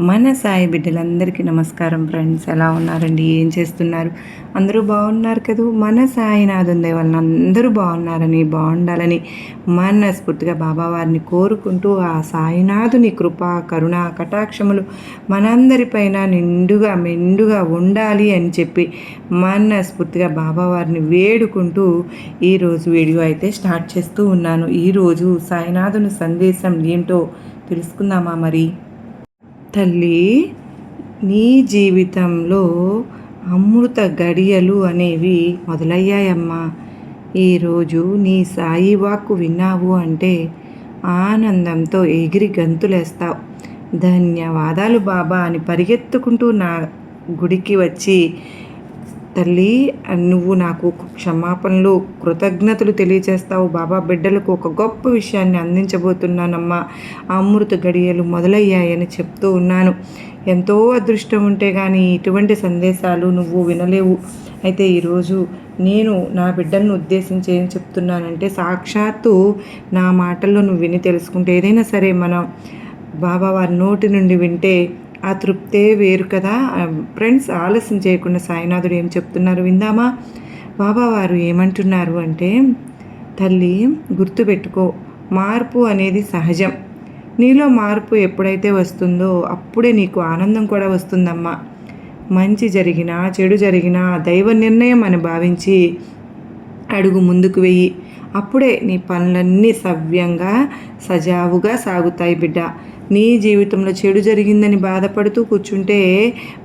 మన సాయి బిడ్డలందరికీ నమస్కారం ఫ్రెండ్స్. ఎలా ఉన్నారండి? ఏం చేస్తున్నారు? అందరూ బాగున్నారు కదా? మన సాయినాథ్ ఉండే అందరూ బాగున్నారని బాగుండాలని మనస్ఫూర్తిగా బాబావారిని కోరుకుంటూ ఆ సాయినాథుని కృప కరుణ కటాక్షములు మనందరిపైన నిండుగా మెండుగా ఉండాలి అని చెప్పి మనస్ఫూర్తిగా బాబావారిని వేడుకుంటూ ఈరోజు వీడియో అయితే స్టార్ట్ చేస్తూ ఉన్నాను. ఈరోజు సాయినాథుని సందేశం ఏంటో తెలుసుకుందామా మరి? తల్లి నీ జీవితంలో అమృత గడియలు అనేవి మొదలయ్యాయమ్మా. ఈరోజు నీ సాయి వాక్కు విన్నావు అంటే ఆనందంతో ఎగిరి గంతులేస్తావు. ధన్యవాదాలు బాబా అని పరిగెత్తుకుంటూ నా గుడికి వచ్చి తల్లి నువ్వు నాకు క్షమాపణలు కృతజ్ఞతలు తెలియజేస్తావు. బాబా బిడ్డలకు ఒక గొప్ప విషయాన్ని అందించబోతున్నానమ్మా. అమృత గడియలు మొదలయ్యాయని చెప్తూ ఉన్నాను. ఎంతో అదృష్టం ఉంటే కానీ ఇటువంటి సందేశాలు నువ్వు వినలేవు. అయితే ఈరోజు నేను నా బిడ్డలను ఉద్దేశించి ఏం చెప్తున్నానంటే సాక్షాత్తు నా మాటల్లో నువ్వు విని తెలుసుకుంటే ఏదైనా సరే మనం బాబా వారి నోటి నుండి వింటే ఆ తృప్తే వేరు కదా. ఫ్రెండ్స్ ఆలస్యం చేయకుండా సాయినాథుడు ఏం చెప్తున్నారు విందామా? బాబా వారు ఏమంటున్నారు అంటే తల్లి గుర్తుపెట్టుకో మార్పు అనేది సహజం. నీలో మార్పు ఎప్పుడైతే వస్తుందో అప్పుడే నీకు ఆనందం కూడా వస్తుందమ్మా. మంచి జరిగినా చెడు జరిగినా దైవ నిర్ణయం అని భావించి అడుగు ముందుకు వెయ్యి అప్పుడే నీ పనులన్నీ సవ్యంగా సజావుగా సాగుతాయి బిడ్డ. నీ జీవితంలో చెడు జరిగిందని బాధపడుతూ కూర్చుంటే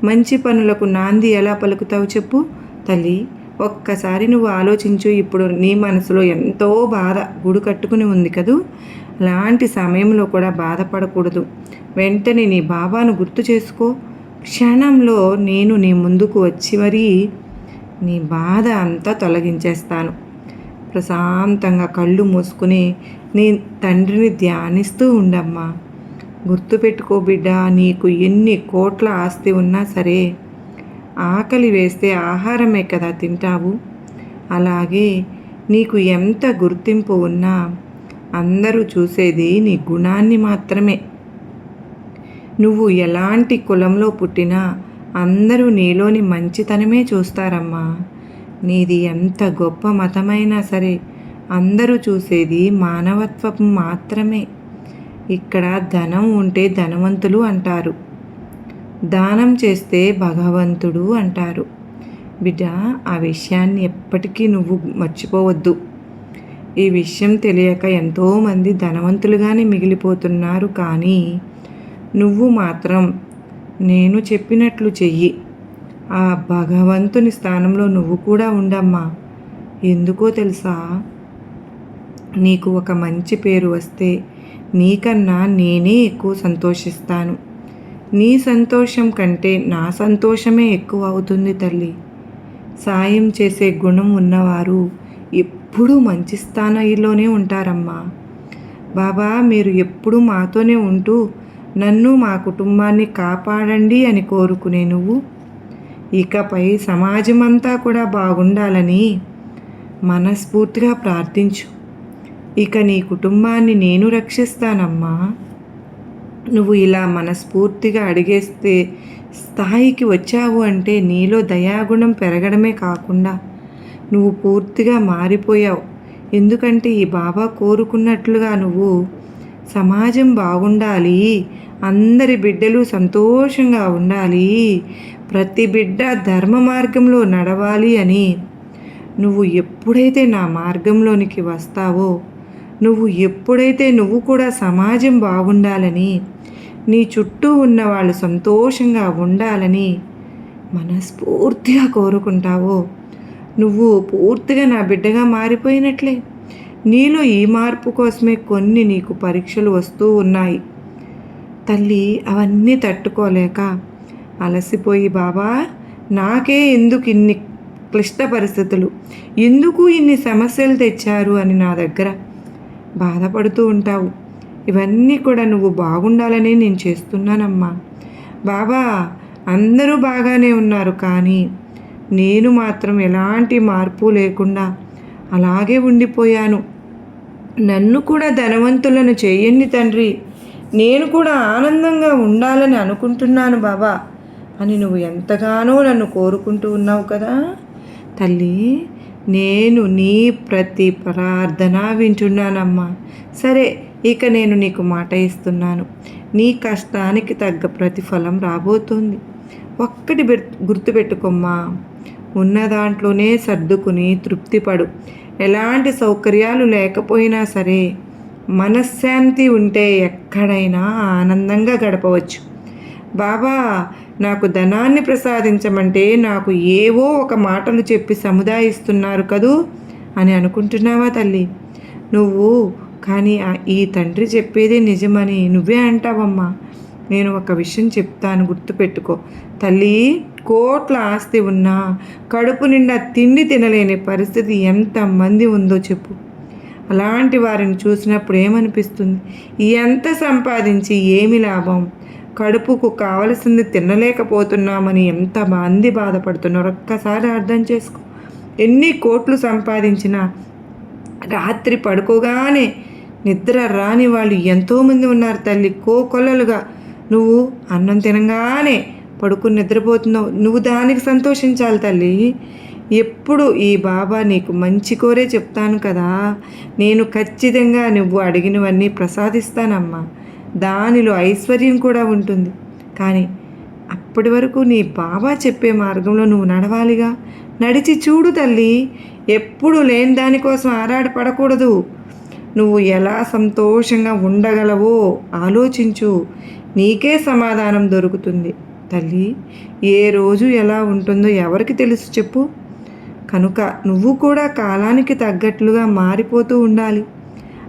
మంచి పనులకు నాంది ఎలా పలుకుతావు చెప్పు? తల్లి ఒక్కసారి నువ్వు ఆలోచించు. ఇప్పుడు నీ మనసులో ఎంతో బాధ గుడు కట్టుకుని ఉంది కదూ? అలాంటి సమయంలో కూడా బాధపడకూడదు. వెంటనే నీ బాబాను గుర్తు చేసుకో. క్షణంలో నేను నీ ముందుకు వచ్చి మరీ నీ బాధ అంతా తొలగించేస్తాను. ప్రశాంతంగా కళ్ళు మూసుకుని నీ తండ్రిని ధ్యానిస్తూ ఉండమ్మా. గుర్తుపెట్టుకో బిడ్డ నీకు ఎన్ని కోట్ల ఆస్తి ఉన్నా సరే ఆకలి వేస్తే ఆహారమే కదా తింటావు. అలాగే నీకు ఎంత గుర్తింపు ఉన్నా అందరూ చూసేది నీ గుణాన్ని మాత్రమే. నువ్వు ఎలాంటి కులంలో పుట్టినా అందరూ నీలోని మంచితనమే చూస్తారమ్మా. నీది ఎంత గొప్ప మతమైనా సరే అందరూ చూసేది మానవత్వం మాత్రమే. ఇక్కడ ధనం ఉంటే ధనవంతులు అంటారు. దానం చేస్తే భగవంతుడు అంటారు. బిడ్డ ఆ విషయాన్ని ఎప్పటికీ నువ్వు మర్చిపోవద్దు. ఈ విషయం తెలియక ఎంతోమంది ధనవంతులుగానే మిగిలిపోతున్నారు కానీ నువ్వు మాత్రం నేను చెప్పినట్లు చెయ్యి. ఆ భగవంతుని స్థానంలో నువ్వు కూడా ఉండమ్మా. ఎందుకో తెలుసా? నీకు ఒక మంచి పేరు వస్తే నీకన్నా నేనే ఎక్కువ సంతోషిస్తాను. నీ సంతోషం కంటే నా సంతోషమే ఎక్కువ అవుతుంది తల్లి. సాయం చేసే గుణం ఉన్నవారు ఎప్పుడూ మంచి స్థానంలోనే ఉంటారమ్మా. బాబా మీరు ఎప్పుడూ మాతోనే ఉంటూ నన్ను మా కుటుంబాన్ని కాపాడండి అని కోరుకునే నువ్వు ఇకపై సమాజమంతా కూడా బాగుండాలని మనస్ఫూర్తిగా ప్రార్థించు. ఇక నీ కుటుంబాన్ని నేను రక్షిస్తానమ్మా. నువ్వు ఇలా మనస్ఫూర్తిగా అడిగేస్తే స్థాయికి వచ్చావు అంటే నీలో దయాగుణం పెరగడమే కాకుండా నువ్వు పూర్తిగా మారిపోయావు. ఎందుకంటే ఈ బాబా కోరుకున్నట్లుగా నువ్వు సమాజం బాగుండాలి అందరి బిడ్డలు సంతోషంగా ఉండాలి ప్రతి బిడ్డ ధర్మ మార్గంలో నడవాలి అని. నువ్వు ఎప్పుడైతే నా మార్గంలోనికి వస్తావో నువ్వు ఎప్పుడైతే నువ్వు కూడా సమాజం బాగుండాలని నీ చుట్టూ ఉన్న వాళ్ళు సంతోషంగా ఉండాలని మనస్ఫూర్తిగా కోరుకుంటావో నువ్వు పూర్తిగా నా బిడ్డగా మారిపోయినట్లే. నీలో ఈ మార్పు కోసమే కొన్ని నీకు పరీక్షలు వస్తూ ఉన్నాయి. తల్లి అవన్నీ తట్టుకోలేక అలసిపోయి బాబా నాకే ఎందుకు ఇన్ని క్లిష్ట పరిస్థితులు? ఎందుకు ఇన్ని సమస్యలు తెచ్చారు అని నా దగ్గర? బాధపడుతూ ఉంటావు. ఇవన్నీ కూడా నువ్వు బాగుండాలని నేను చేస్తున్నానమ్మా. బాబా అందరూ బాగానే ఉన్నారు కానీ నేను మాత్రం ఎలాంటి మార్పు లేకుండా అలాగే ఉండిపోయాను. నన్ను కూడా ధనవంతులను చేయండి తండ్రి నేను కూడా ఆనందంగా ఉండాలని అనుకుంటున్నాను బాబా. అని నువ్వు ఎంతగానో నన్ను కోరుకుంటూ ఉన్నావు కదా. తల్లి నేను నీ ప్రతి ప్రార్థన వింటున్నానమ్మా. సరే ఇక నేను నీకు మాట ఇస్తున్నాను. నీ కష్టానికి తగ్గ ప్రతిఫలం రాబోతుంది. ఒక్కటి గుర్తుపెట్టుకోమ్మా. ఉన్న దాంట్లోనే సర్దుకుని తృప్తిపడు. ఎలాంటి సౌకర్యాలు లేకపోయినా సరే మనశ్శాంతి ఉంటే ఎక్కడైనా ఆనందంగా గడపవచ్చు. బాబా నాకు ధనాన్ని ప్రసాదించమంటే నాకు ఏవో ఒక మాటలు చెప్పి సముదాయిస్తున్నారు కదూ అని అనుకుంటున్నావా తల్లి? నువ్వు కానీ ఈ తండ్రి చెప్పేదే నిజమని నువ్వే అంటావమ్మా. నేను ఒక విషయం చెప్తాను గుర్తుపెట్టుకో. తల్లి కోట్ల ఆస్తి ఉన్నా కడుపు నిండా తిండి తినలేని పరిస్థితి ఎంతమంది ఉందో చెప్పు. అలాంటి వారిని చూసినప్పుడు ఏమనిపిస్తుంది? ఎంత సంపాదించి ఏమి లాభం? కడుపుకు కావలసింది తినలేకపోతున్నామని ఎంత మంది బాధపడుతున్నారు? ఒక్కసారి అర్థం చేసుకో. ఎన్ని కోట్లు సంపాదించినా రాత్రి పడుకోగానే నిద్ర రాని వాళ్ళు ఎంతోమంది ఉన్నారు తల్లి. కోకొల్లలుగా. నువ్వు అన్నం తినగానే పడుకుని నిద్రపోతున్నావు. నువ్వు దానికి సంతోషించాలి తల్లి. ఎప్పుడు ఈ బాబా నీకు మంచి కోరే చెప్తాను కదా. నేను ఖచ్చితంగా నువ్వు అడిగినవన్నీ ప్రసాదిస్తానమ్మా. దానిలో ఐశ్వర్యం కూడా ఉంటుంది. కానీ అప్పటి వరకు నీ బాబా చెప్పే మార్గంలో నువ్వు నడవాలిగా? నడిచి చూడు తల్లి ఎప్పుడు లేని దానికోసం ఆరాటపడకూడదు నువ్వు ఎలా సంతోషంగా ఉండగలవో ఆలోచించు. నీకే సమాధానం దొరుకుతుంది. తల్లి ఏ రోజు ఎలా ఉంటుందో ఎవరికి తెలుసు చెప్పు. కనుక నువ్వు కూడా కాలానికి తగ్గట్లుగా మారిపోతూ ఉండాలి.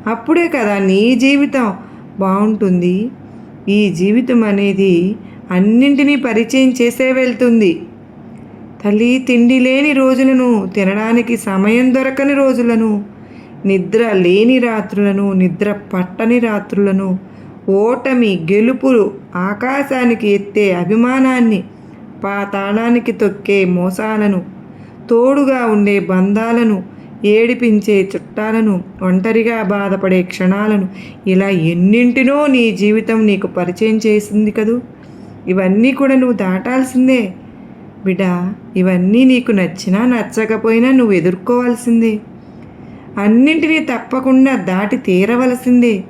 అప్పుడే కదా నీ జీవితం బాగుంటుంది. ఈ జీవితం అనేది అన్నింటినీ పరిచయం చేసే వెళ్తుంది. తల్లి తిండి లేని రోజులను తినడానికి సమయం దొరకని రోజులను నిద్ర లేని రాత్రులను నిద్ర పట్టని రాత్రులను ఓటమి గెలుపులు ఆకాశానికి ఎత్తే అభిమానాన్ని పాతాళానికి తొక్కే మోసాలను తోడుగా ఉండే బంధాలను ఏడిపించే చుట్టాలను ఒంటరిగా బాధపడే క్షణాలను ఇలా ఎన్నింటినో నీ జీవితం నీకు పరిచయం చేసింది కదూ? ఇవన్నీ కూడా నువ్వు దాటాల్సిందే. బిడ్డ ఇవన్నీ నీకు నచ్చినా నచ్చకపోయినా నువ్వు ఎదుర్కోవాల్సిందే. అన్నింటినీ తప్పకుండా దాటి తీరవలసిందే.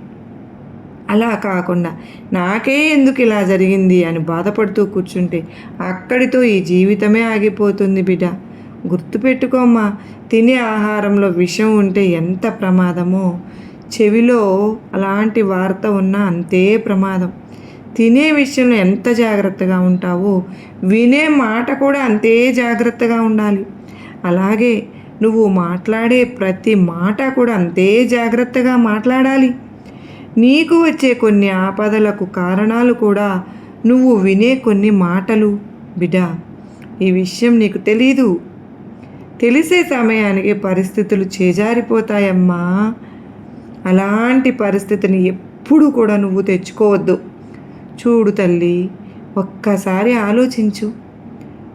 అలా కాకుండా నాకే ఎందుకు ఇలా జరిగింది అని బాధపడుతూ కూర్చుంటే అక్కడితో ఈ జీవితమే ఆగిపోతుంది బిడ్డ గుర్తుపెట్టుకోమ్మా తినే ఆహారంలో విషం ఉంటే ఎంత ప్రమాదమో. చెవిలో అలాంటి వార్త ఉన్నా అంతే ప్రమాదం. తినే విషయంలో ఎంత జాగ్రత్తగా ఉంటావో వినే మాట కూడా అంతే జాగ్రత్తగా ఉండాలి. అలాగే నువ్వు మాట్లాడే ప్రతి మాట కూడా అంతే జాగ్రత్తగా మాట్లాడాలి. నీకు వచ్చే కొన్ని ఆపదలకు కారణాలు కూడా నువ్వు వినే కొన్ని మాటలు. బిడా ఈ విషయం నీకు తెలీదు. తెలిసే సమయానికి పరిస్థితులు చేజారిపోతాయమ్మా. అలాంటి పరిస్థితిని ఎప్పుడు కూడా నువ్వు తెచ్చుకోవద్దు. చూడు తల్లి ఒక్కసారి ఆలోచించు.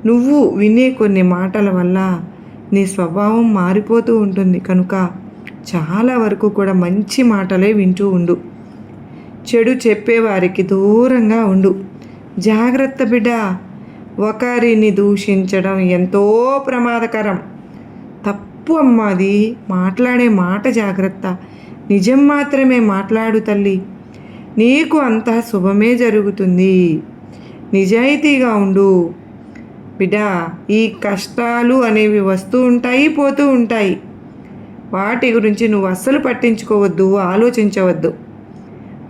నువ్వు వినే కొన్ని మాటల వల్ల నీ స్వభావం మారిపోతూ ఉంటుంది కనుక చాలా వరకు కూడా మంచి మాటలే వింటూ ఉండు. చెడు చెప్పేవారికి దూరంగా ఉండు. జాగ్రత్త బిడ్డ. ఒకరిని దూషించడం ఎంతో ప్రమాదకరం. తప్పు అమ్మాది మాట్లాడే మాట జాగ్రత్త. నిజం మాత్రమే మాట్లాడు తల్లి. నీకు అంతా శుభమే జరుగుతుంది. నిజాయితీగా ఉండు. బిడ్డ ఈ కష్టాలు అనేవి వస్తూ ఉంటాయి పోతూ ఉంటాయి. వాటి గురించి నువ్వు అస్సలు పట్టించుకోవద్దు ఆలోచించవద్దు.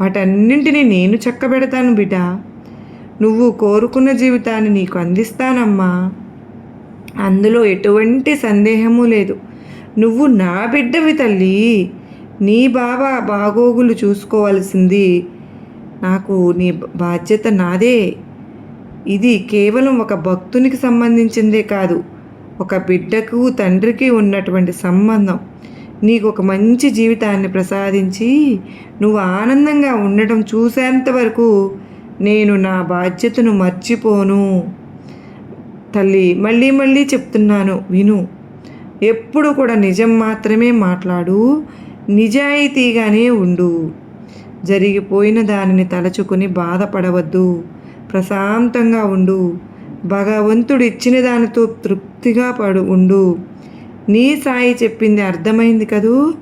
వాటన్నింటినీ నేను చక్కబెడతాను బిడ్డ. నువ్వు కోరుకున్న జీవితాన్ని నీకు అందిస్తానమ్మా. అందులో ఎటువంటి సందేహము లేదు. నువ్వు నా బిడ్డవి తల్లి. నీ బాబా బాగోగులు చూసుకోవాల్సింది నాకు నీ బాధ్యత నాదే. ఇది కేవలం ఒక భక్తునికి సంబంధించిందే కాదు ఒక బిడ్డకు తండ్రికి ఉన్నటువంటి సంబంధం. నీకు ఒక మంచి జీవితాన్ని ప్రసాదించి నువ్వు ఆనందంగా ఉండటం చూసేంత వరకు నేను నా బాధ్యతను మర్చిపోను. తల్లి మళ్ళీ మళ్ళీ చెప్తున్నాను విను. ఎప్పుడు కూడా నిజం మాత్రమే మాట్లాడు నిజాయితీగానే ఉండు. జరిగిపోయిన దానిని తలచుకుని బాధపడవద్దు. ప్రశాంతంగా ఉండు. భగవంతుడు ఇచ్చిన దానితో తృప్తిగా పడు ఉండు. నీ సాయి చెప్పింది అర్థమైంది కదూ?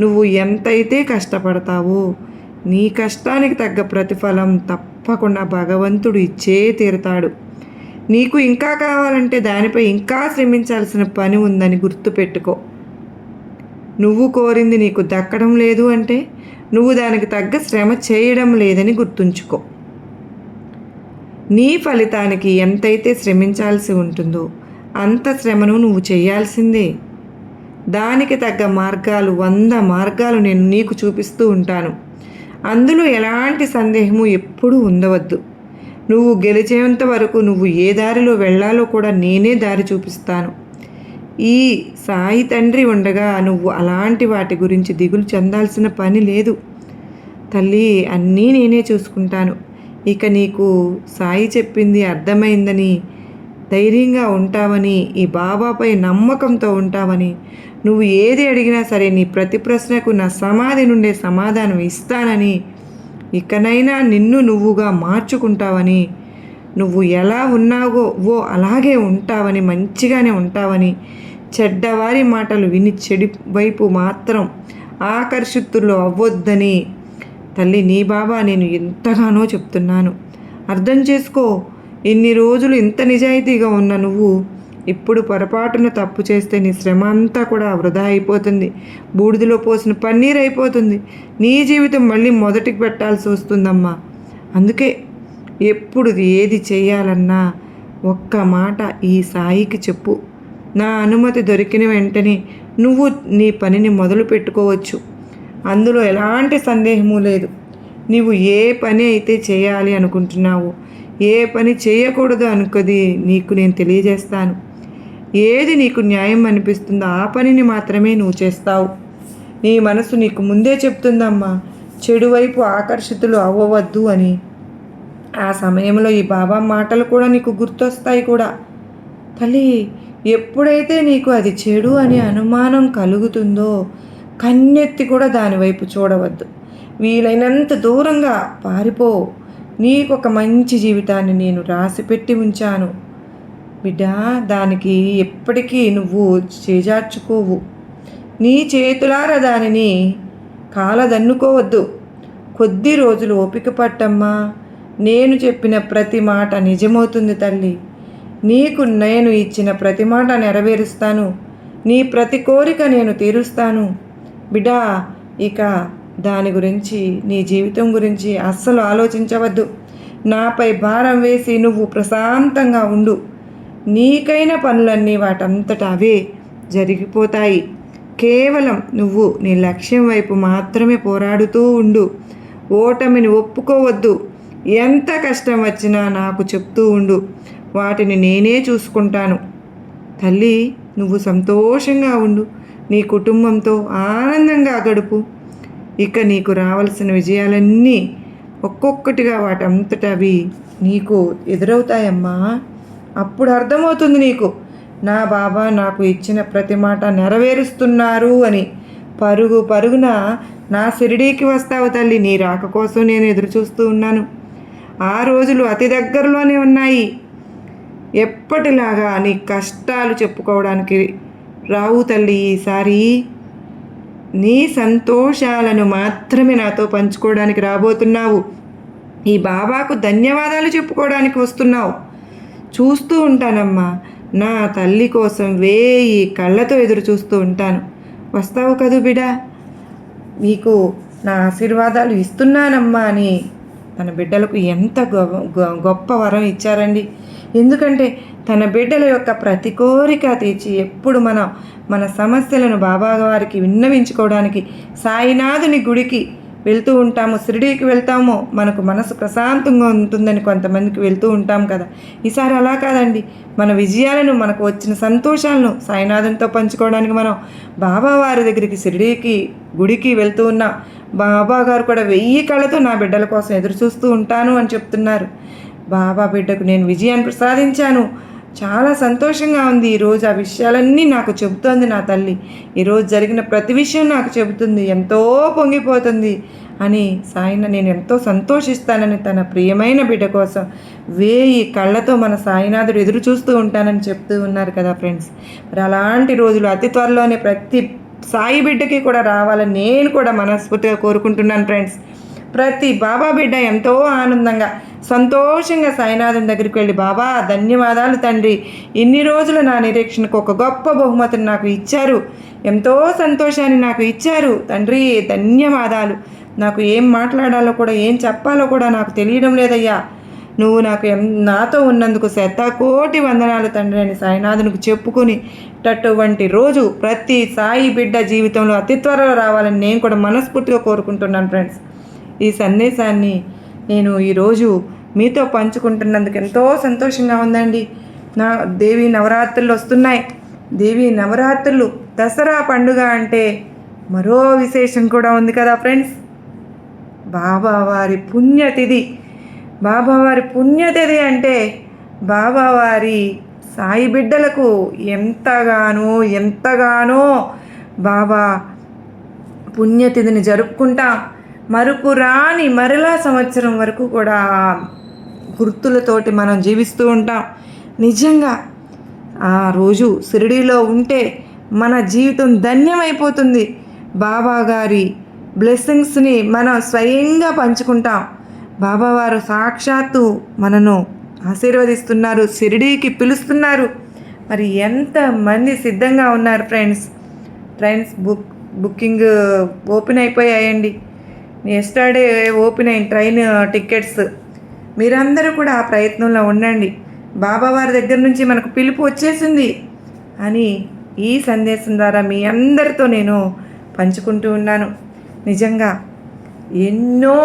నువ్వు ఎంతైతే కష్టపడతావో నీ కష్టానికి తగ్గ ప్రతిఫలం తప్పకుండా భగవంతుడు ఇచ్చే తీరుతాడు. నీకు ఇంకా కావాలంటే దానిపై ఇంకా శ్రమించాల్సిన పని ఉందని గుర్తుపెట్టుకో. నువ్వు కోరింది నీకు దక్కడం లేదు అంటే నువ్వు దానికి తగ్గ శ్రమ చేయడం లేదని గుర్తుంచుకో. నీ ఫలితానికి ఎంతైతే శ్రమించాల్సి ఉంటుందో అంత శ్రమను నువ్వు చేయాల్సిందే. దానికి తగ్గ మార్గాలు వంద మార్గాలు నేను నీకు చూపిస్తూ ఉంటాను. అందులో ఎలాంటి సందేహము ఎప్పుడూ ఉండవద్దు. నువ్వు గెలిచేంత వరకు నువ్వు ఏ దారిలో వెళ్ళాలో కూడా నేనే దారి చూపిస్తాను. ఈ సాయి తండ్రి ఉండగా నువ్వు అలాంటి వాటి గురించి దిగులు చెందాల్సిన పని లేదు. తల్లి అన్నీ నేనే చూసుకుంటాను. ఇక నీకు సాయి చెప్పింది అర్థమైందని ధైర్యంగా ఉంటావని ఈ బాబాపై నమ్మకంతో ఉంటావని నువ్వు ఏది అడిగినా సరే నీ ప్రతి ప్రశ్నకు నా సమాధి నుండే సమాధానం ఇస్తానని ఇకనైనా నిన్ను నువ్వుగా మార్చుకుంటావని నువ్వు ఎలా ఉన్నావో ఓ అలాగే ఉంటావని మంచిగానే ఉంటావని చెడ్డవారి మాటలు విని చెడి వైపు మాత్రం ఆకర్షితులు అవ్వొద్దని తల్లి నీ బాబా నేను ఎంతగానో చెప్తున్నాను. అర్థం చేసుకో ఇన్ని రోజులు ఇంత నిజాయితీగా ఉన్న నువ్వు ఇప్పుడు పొరపాటున తప్పు చేస్తే నీ శ్రమ అంతా కూడా వృధా అయిపోతుంది. బూడిదలో పోసిన పన్నీర్ అయిపోతుంది. నీ జీవితం మళ్ళీ మొదటికి పెట్టాల్సి వస్తుందమ్మా. అందుకే ఎప్పుడు ఏది చేయాలన్నా ఒక్క మాట ఈ సాయికి చెప్పు. నా అనుమతి దొరికిన వెంటనే నువ్వు నీ పనిని మొదలు పెట్టుకోవచ్చు. అందులో ఎలాంటి సందేహము లేదు. నీవు ఏ పని అయితే చేయాలి అనుకుంటున్నావో ఏ పని చేయకూడదు అనుకోది నీకు నేను తెలియజేస్తాను. ఏది నీకు న్యాయం అనిపిస్తుందో ఆ పనిని మాత్రమే నువ్వు చేస్తావు. నీ మనసు నీకు ముందే చెప్తుందమ్మా చెడు వైపు ఆకర్షితులు అవ్వవద్దు అని. ఆ సమయంలో ఈ బాబా మాటలు కూడా నీకు గుర్తొస్తాయి కూడా. తల్లి ఎప్పుడైతే నీకు అది చెడు అని అనుమానం కలుగుతుందో కన్నెత్తి కూడా దానివైపు చూడవద్దు. వీలైనంత దూరంగా పారిపో. నీకు ఒక మంచి జీవితాన్ని నేను రాసిపెట్టి ఉంచాను. బిడ్డ దానికి ఎప్పటికీ నువ్వు చేజార్చుకోవు. నీ చేతులారా దానిని కాలదన్నుకోవద్దు. కొద్ది రోజులు ఓపిక పట్టమ్మా. నేను చెప్పిన ప్రతి మాట నిజమవుతుంది తల్లి. నీకు నేను ఇచ్చిన ప్రతి మాట నెరవేరుస్తాను. నీ ప్రతి కోరిక నేను తీరుస్తాను. బిడా ఇక దాని గురించి నీ జీవితం గురించి అస్సలు ఆలోచించవద్దు. నాపై భారం వేసి నువ్వు ప్రశాంతంగా ఉండు. నీకైన పనులన్నీ వాటంతట అవే జరిగిపోతాయి. కేవలం నువ్వు నీ లక్ష్యం వైపు మాత్రమే పోరాడుతూ ఉండు. ఓటమిని ఒప్పుకోవద్దు. ఎంత కష్టం వచ్చినా నాకు చెప్తూ ఉండు. వాటిని నేనే చూసుకుంటాను. తల్లి నువ్వు సంతోషంగా ఉండు. నీ కుటుంబంతో ఆనందంగా గడుపు. ఇక నీకు రావాల్సిన విజయాలన్నీ ఒక్కొక్కటిగా వాటంతట అవి నీకు ఎదురవుతాయమ్మా. అప్పుడు అర్థమవుతుంది నీకు. నా బాబా నాకు ఇచ్చిన ప్రతి మాట నెరవేరుస్తున్నారు అని. పరుగు పరుగున నా షిరిడీకి వస్తావు తల్లి. నీ రాక కోసం నేను ఎదురు చూస్తూ ఉన్నాను. ఆ రోజులు అతి దగ్గరలోనే ఉన్నాయి. ఎప్పటిలాగా నీ కష్టాలు చెప్పుకోవడానికి రావు తల్లి ఈసారి. నీ సంతోషాలను మాత్రమే నాతో పంచుకోవడానికి రాబోతున్నావు. ఈ బాబాకు ధన్యవాదాలు చెప్పుకోవడానికి వస్తున్నావు. చూస్తూ ఉంటానమ్మా. నా తల్లి కోసం వేయి కళ్ళతో ఎదురు చూస్తూ ఉంటాను. వస్తావు కదూ బిడా? నీకు నా ఆశీర్వాదాలు ఇస్తున్నానమ్మా అని తన బిడ్డలకు ఎంత గొ- గొ- గొప్ప వరం ఇచ్చారండి. ఎందుకంటే తన బిడ్డల యొక్క ప్రతి కోరిక తీర్చి ఎప్పుడు మనం మన సమస్యలను బాబా వారికి విన్నవించుకోవడానికి సాయినాథుని గుడికి వెళ్తూ ఉంటాము షిరిడీకి వెళ్తాము. మనకు మనసు ప్రశాంతంగా ఉంటుందని కొంతమందికి వెళ్తూ ఉంటాం కదా. ఈసారి అలా కాదండి. మన విజయాలను మనకు వచ్చిన సంతోషాలను సాయినాథంతో పంచుకోవడానికి మనం బాబా వారి దగ్గరికి షిరిడీకి గుడికి వెళ్తూ ఉన్నాం బాబా గారు కూడా వెయ్యి కళ్ళతో నా బిడ్డల కోసం ఎదురు చూస్తూ ఉంటాను అని చెప్తున్నారు. బాబా బిడ్డకు నేను విజయాన్ని ప్రసాదించాను. చాలా సంతోషంగా ఉంది ఈరోజు ఆ విషయాలన్నీ నాకు చెబుతోంది నా తల్లి. ఈరోజు జరిగిన ప్రతి విషయం నాకు చెబుతుంది. ఎంతో పొంగిపోతుంది అని సాయిన నేను ఎంతో సంతోషిస్తానని తన ప్రియమైన బిడ్డ కోసం వేయి కళ్ళతో మన సాయినాథుడు ఎదురు చూస్తూ ఉంటానని చెప్తూ ఉన్నారు కదా ఫ్రెండ్స్. మరి అలాంటి రోజులు అతి త్వరలోనే ప్రతి సాయి బిడ్డకి కూడా రావాలని నేను కూడా మనస్ఫూర్తిగా కోరుకుంటున్నాను ఫ్రెండ్స్. ప్రతి బాబా బిడ్డ ఎంతో ఆనందంగా సంతోషంగా సాయినాథం దగ్గరికి వెళ్ళి బాబా ధన్యవాదాలు తండ్రి. ఇన్ని రోజులు నా నిరీక్షణకు ఒక గొప్ప బహుమతిని నాకు ఇచ్చారు. ఎంతో సంతోషాన్ని నాకు ఇచ్చారు. తండ్రి ధన్యవాదాలు. నాకు ఏం మాట్లాడాలో కూడా ఏం చెప్పాలో కూడా నాకు తెలియడం లేదయ్యా. నువ్వు నాకు ఎం నాతో ఉన్నందుకు శతకోటి వందనాలు తండ్రి అని సాయినాథునికి చెప్పుకుని అటువంటి రోజు ప్రతి సాయి బిడ్డ జీవితంలో అతి త్వరలో రావాలని నేను కూడా మనస్ఫూర్తిగా కోరుకుంటున్నాను ఫ్రెండ్స్. ఈ సందేశాన్ని నేను ఈరోజు మీతో పంచుకుంటున్నందుకు ఎంతో సంతోషంగా ఉందండి. నా దేవి నవరాత్రులు వస్తున్నాయి. దేవి నవరాత్రులు దసరా పండుగ అంటే మరో విశేషం కూడా ఉంది కదా ఫ్రెండ్స్. బాబావారి పుణ్యతిథి. బాబావారి పుణ్యతిథి అంటే బాబావారి సాయి బిడ్డలకు ఎంతగానో ఎంతగానో బాబా పుణ్యతిథిని జరుపుకుంటాం. మరుపు రాని మరలా సంవత్సరం వరకు కూడా గుర్తులతోటి మనం జీవిస్తూ ఉంటాం. నిజంగా ఆ రోజు షిరిడీలో ఉంటే మన జీవితం ధన్యమైపోతుంది. బాబా గారి బ్లెస్సింగ్స్ని మనం స్వయంగా పంచుకుంటాం. బాబావారు సాక్షాత్తు మనను ఆశీర్వదిస్తున్నారు షిరిడీకి పిలుస్తున్నారు. మరి ఎంతమంది సిద్ధంగా ఉన్నారు friends? Trains book booking open అయిపోయాయండి. ఎస్టర్డే ఓపెన్ అయిన ట్రైన్ టికెట్స్ uh, మీరందరూ కూడా ఆ ప్రయత్నంలో ఉండండి. బాబావారి దగ్గర నుంచి మనకు పిలుపు వచ్చేసింది అని ఈ సందేశం ద్వారా మీ అందరితో నేను పంచుకుంటూ ఉన్నాను. నిజంగా ఎన్నో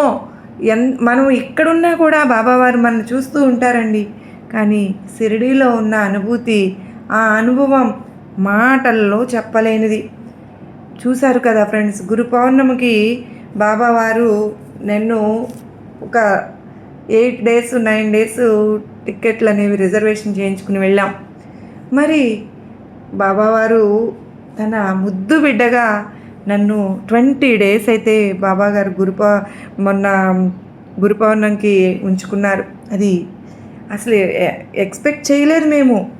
ఎన్ మనం ఇక్కడున్నా కూడా బాబావారు మనల్ని చూస్తూ ఉంటారండి. కానీ షిరిడీలో ఉన్న అనుభూతి ఆ అనుభవం మాటల్లో చెప్పలేనిది. చూశారు కదా ఫ్రెండ్స్ గురు పౌర్ణమికి బాబావారు నన్ను ఒక ఎయిట్ డేస్ నైన్ డేస్ టికెట్లు అనేవి రిజర్వేషన్ చేయించుకుని వెళ్ళాం. మరి బాబావారు తన ముద్దు బిడ్డగా నన్ను ట్వంటీ డేస్ అయితే బాబాగారు గురుప మొన్న గురు ఉంచుకున్నారు. అది అసలు ఎక్స్పెక్ట్ చేయలేదు మేము.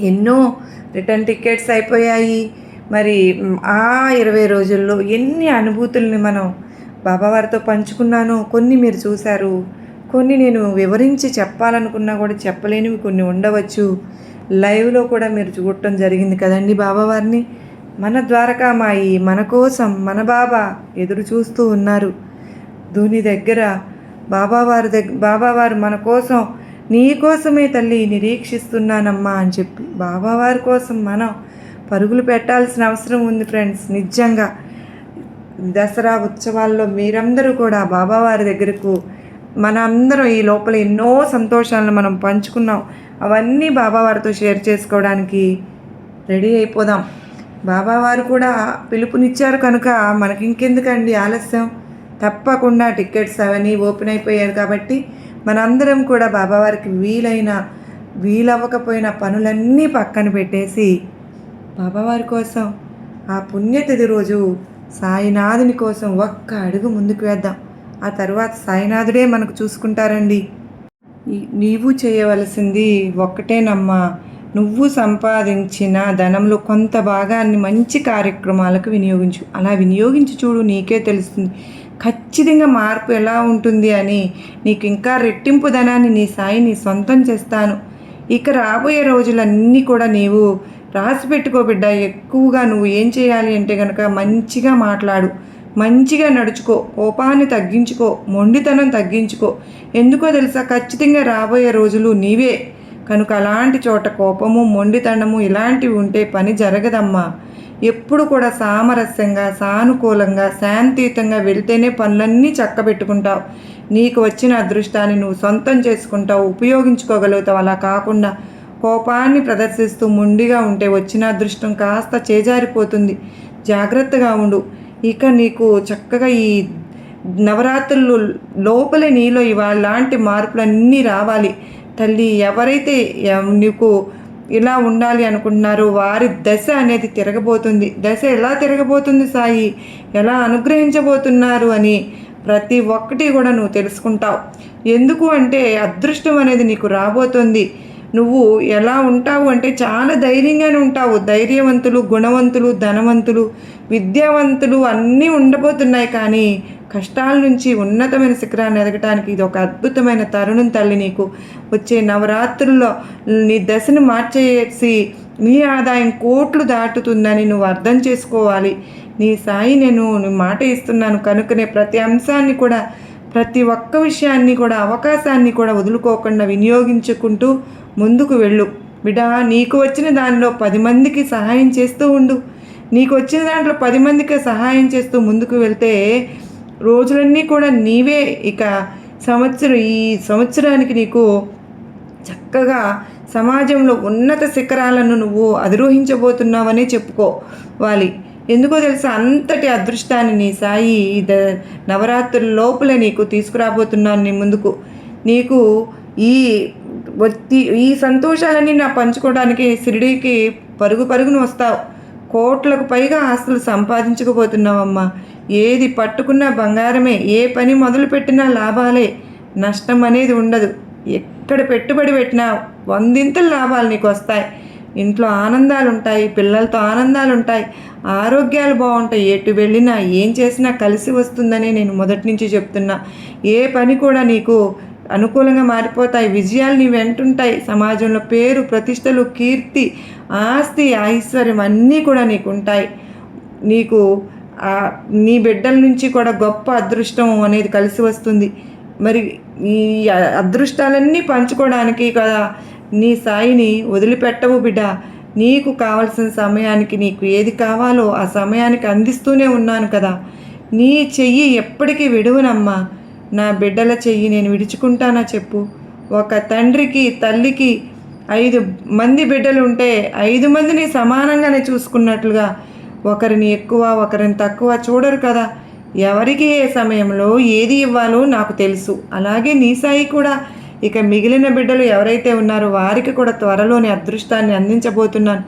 ఎన్నో రిటర్న్ టికెట్స్ అయిపోయాయి. మరి ఆ ఇరవై రోజుల్లో ఎన్ని అనుభూతుల్ని మనం బాబావారితో పంచుకున్నానో కొన్ని మీరు చూశారు. కొన్ని నేను వివరించి చెప్పాలనుకున్నా కూడా చెప్పలేనివి కొన్ని ఉండవచ్చు. లైవ్లో కూడా మీరు చూడటం జరిగింది కదండి బాబావారిని. మన ద్వారకామాయి మన కోసం మన బాబా ఎదురు చూస్తూ ఉన్నారు. ధోని దగ్గర బాబావారి దగ్గర బాబావారు మన కోసం నీ కోసమే తల్లి నిరీక్షిస్తున్నానమ్మా అని చెప్పి బాబావారి కోసం మనం పరుగులు పెట్టాల్సిన అవసరం ఉంది ఫ్రెండ్స్ నిజంగా. దసరా ఉత్సవాల్లో మీరందరూ కూడా బాబావారి దగ్గరకు మన అందరం ఈ లోపల ఎన్నో సంతోషాలను మనం పంచుకున్నాం. అవన్నీ బాబావారితో షేర్ చేసుకోవడానికి రెడీ అయిపోదాం. బాబావారు కూడా పిలుపునిచ్చారు కనుక మనకి ఇంకెందుకండి ఆలస్యం? తప్పకుండా టికెట్స్ అవన్నీ ఓపెన్ అయిపోయారు కాబట్టి మనందరం కూడా బాబావారికి వీలైన వీలవ్వకపోయిన పనులన్నీ పక్కన పెట్టేసి బాబావారి కోసం ఆ పుణ్యతిథి రోజు సాయినాథుని కోసం ఒక్క అడుగు ముందుకు వేద్దాం. ఆ తర్వాత సాయినాథుడే మనకు చూసుకుంటారండి. నీవు చేయవలసింది ఒక్కటేనమ్మా. నువ్వు సంపాదించిన ధనంలో కొంత భాగాన్ని మంచి కార్యక్రమాలకు వినియోగించు. అలా వినియోగించి చూడు నీకే తెలుస్తుంది. ఖచ్చితంగా మార్పు ఎలా ఉంటుంది అని నీకు ఇంకా రెట్టింపు ధనాన్ని నీ సాయిని సొంతం చేస్తాను. ఇక రాబోయే రోజులన్నీ కూడా నీవు రాసి పెట్టుకో బిడ్డ ఎక్కువగా నువ్వు ఏం చేయాలి అంటే కనుక మంచిగా మాట్లాడు. మంచిగా నడుచుకో. కోపాన్ని తగ్గించుకో. మొండితనం తగ్గించుకో. ఎందుకో తెలుసా? ఖచ్చితంగా రాబోయే రోజులు నీవే. కనుక అలాంటి చోట కోపము మొండితనము ఇలాంటివి ఉంటే పని జరగదమ్మా. ఎప్పుడు కూడా సామరస్యంగా సానుకూలంగా శాంతియుతంగా వెళ్తేనే పనులన్నీ చక్కబెట్టుకుంటావు. నీకు వచ్చిన అదృష్టాన్ని నువ్వు సొంతం చేసుకుంటావు ఉపయోగించుకోగలుగుతావు. అలా కాకుండా కోపాన్ని ప్రదర్శిస్తూ మొండిగా ఉంటే వచ్చిన అదృష్టం కాస్త చేజారిపోతుంది. జాగ్రత్తగా ఉండు. ఇక నీకు చక్కగా ఈ నవరాత్రులు లోపలే నీలో ఇవాళ లాంటి మార్పులన్నీ రావాలి. తల్లి ఎవరైతే నీకు ఇలా ఉండాలి అనుకుంటున్నారో వారి దశ అనేది తిరగబోతుంది. దశ ఎలా తిరగబోతుంది సాయి? ఎలా అనుగ్రహించబోతున్నారు అని ప్రతి ఒక్కటి కూడా నువ్వు తెలుసుకుంటావు. ఎందుకు అంటే అదృష్టం అనేది నీకు రాబోతుంది. నువ్వు ఎలా ఉంటావు అంటే చాలా ధైర్యంగానే ఉంటావు. ధైర్యవంతులు గుణవంతులు ధనవంతులు విద్యావంతులు అన్నీ ఉండబోతున్నాయి కానీ కష్టాల నుంచి ఉన్నతమైన శిఖరాన్ని ఎదగటానికి ఇది ఒక అద్భుతమైన తరుణం తల్లి నీకు. వచ్చే నవరాత్రుల్లో నీ దశను మార్చేసి నీ ఆదాయం కోట్లు దాటుతుందని నువ్వు అర్థం చేసుకోవాలి. నీ సాయి నేను మాట ఇస్తున్నాను కనుకనే ప్రతి అంశాన్ని కూడా ప్రతి ఒక్క విషయాన్ని కూడా అవకాశాన్ని కూడా వదులుకోకుండా వినియోగించుకుంటూ ముందుకు వెళ్ళు. బిడా నీకు వచ్చిన దానిలో పది మందికి సహాయం చేస్తూ ఉండు. నీకు వచ్చిన దాంట్లో పది మందికి సహాయం చేస్తూ ముందుకు వెళ్తే రోజులన్నీ కూడా నీవే ఇక సంవత్సరం ఈ సంవత్సరానికి నీకు చక్కగా సమాజంలో ఉన్నత శిఖరాలను నువ్వు అధిరోహించబోతున్నావనే చెప్పుకోవాలి ఎందుకో తెలుసా? అంతటి అదృష్టాన్ని నీ సాయి ఈ ద నవరాత్రుల లోపల నీకు తీసుకురాబోతున్నాను నీ ముందుకు. నీకు ఈ వచ్చి ఈ సంతోషాలన్నీ నా పంచుకోవడానికి షిరిడీకి పరుగు పరుగును వస్తావు. కోట్లకు పైగా ఆస్తులు సంపాదించకపోతున్నావమ్మా. ఏది పట్టుకున్నా బంగారమే ఏ పని మొదలుపెట్టినా లాభాలే. నష్టం అనేది ఉండదు. ఎక్కడ పెట్టుబడి పెట్టినా వందింతల లాభాలు నీకు వస్తాయి. ఇంట్లో ఆనందాలు ఉంటాయి పిల్లలతో ఆనందాలు ఉంటాయి ఆరోగ్యాలు బాగుంటాయి. ఎటు వెళ్ళినా ఏం చేసినా కలిసి వస్తుందని నేను మొదటి నుంచి చెప్తున్నా. ఏ పని కూడా నీకు అనుకూలంగా మారిపోతాయి. విజయాలు నీ వెంటుంటాయి. సమాజంలో పేరు ప్రతిష్టలు కీర్తి ఆస్తి ఐశ్వర్యం అన్నీ కూడా నీకు ఉంటాయి నీకు నీ బిడ్డల నుంచి కూడా గొప్ప అదృష్టం అనేది కలిసి వస్తుంది. మరి ఈ అదృష్టాలన్నీ పంచుకోవడానికి కదా నీ సాయిని వదిలిపెట్టవు బిడ్డ. నీకు కావలసిన సమయానికి నీకు ఏది కావాలో ఆ సమయానికి అందిస్తూనే ఉన్నాను కదా. నీ చెయ్యి ఎప్పటికీ విడువనమ్మా. నా బిడ్డల చెయ్యి నేను విడుచుకుంటానా చెప్పు. ఒక తండ్రికి తల్లికి ఐదు మంది బిడ్డలు ఉంటే ఐదు మందిని సమానంగానే చూసుకున్నట్లుగా ఒకరిని ఎక్కువ ఒకరిని తక్కువ చూడరు కదా. ఎవరికి ఏ సమయంలో ఏది ఇవ్వాలో నాకు తెలుసు. అలాగే నీ సాయి కూడా ఇక మిగిలిన బిడ్డలు ఎవరైతే ఉన్నారో వారికి కూడా త్వరలోని అదృష్టాన్ని అందించబోతున్నాను.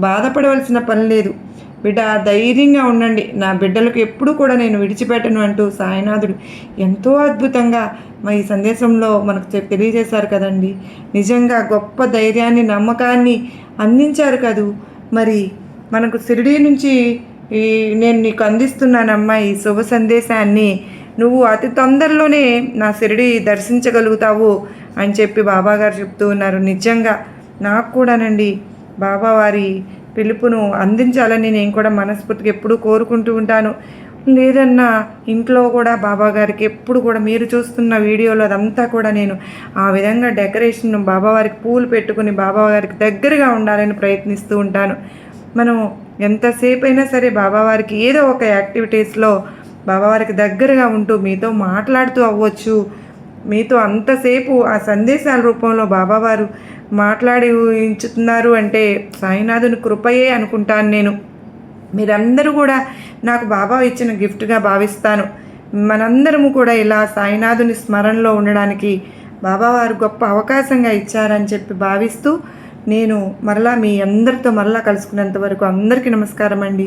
బాధపడవలసిన పని లేదు. బిడ్డ ధైర్యంగా ఉండండి. నా బిడ్డలకు ఎప్పుడు కూడా నేను విడిచిపెట్టను అంటూ సాయినాథుడు ఎంతో అద్భుతంగా మా ఈ సందేశంలో మనకు చెప్- తెలియజేశారు కదండి. నిజంగా గొప్ప ధైర్యాన్ని నమ్మకాన్ని అందించారు కదూ. మరి మనకు షిరిడీ నుంచి ఈ నేను నీకు అందిస్తున్నానమ్మా ఈ శుభ సందేశాన్ని నువ్వు అతి తొందరలోనే నా షిరిడి దర్శించగలుగుతావు అని చెప్పి బాబాగారు చెప్తూ ఉన్నారు. నిజంగా నాకు కూడానండి బాబా వారి పిలుపును అందించాలని నేను కూడా మనస్ఫూర్తిగా ఎప్పుడూ కోరుకుంటూ ఉంటాను. లేదన్నా ఇంట్లో కూడా బాబాగారికి ఎప్పుడు కూడా మీరు చూస్తున్న వీడియోలో అదంతా కూడా నేను ఆ విధంగా డెకరేషన్ బాబావారికి పూలు పెట్టుకుని బాబావారికి దగ్గరగా ఉండాలని ప్రయత్నిస్తూ ఉంటాను. మనం ఎంతసేపు అయినా సరే బాబావారికి ఏదో ఒక యాక్టివిటీస్లో బాబావారికి దగ్గరగా ఉంటూ మీతో మాట్లాడుతూ అవ్వచ్చు. మీతో అంతసేపు ఆ సందేశాల రూపంలో బాబావారు మాట్లాడి ఉంచుతున్నారు అంటే సాయినాథుని కృపయే అనుకుంటాను నేను. మీరందరూ కూడా నాకు బాబా ఇచ్చిన గిఫ్ట్గా భావిస్తాను. మనందరము కూడా ఇలా సాయినాథుని స్మరణలో ఉండడానికి బాబావారు గొప్ప అవకాశంగా ఇచ్చారని చెప్పి భావిస్తూ నేను మరలా మీ అందరితో మరలా కలుసుకునేంత వరకు అందరికీ నమస్కారం అండి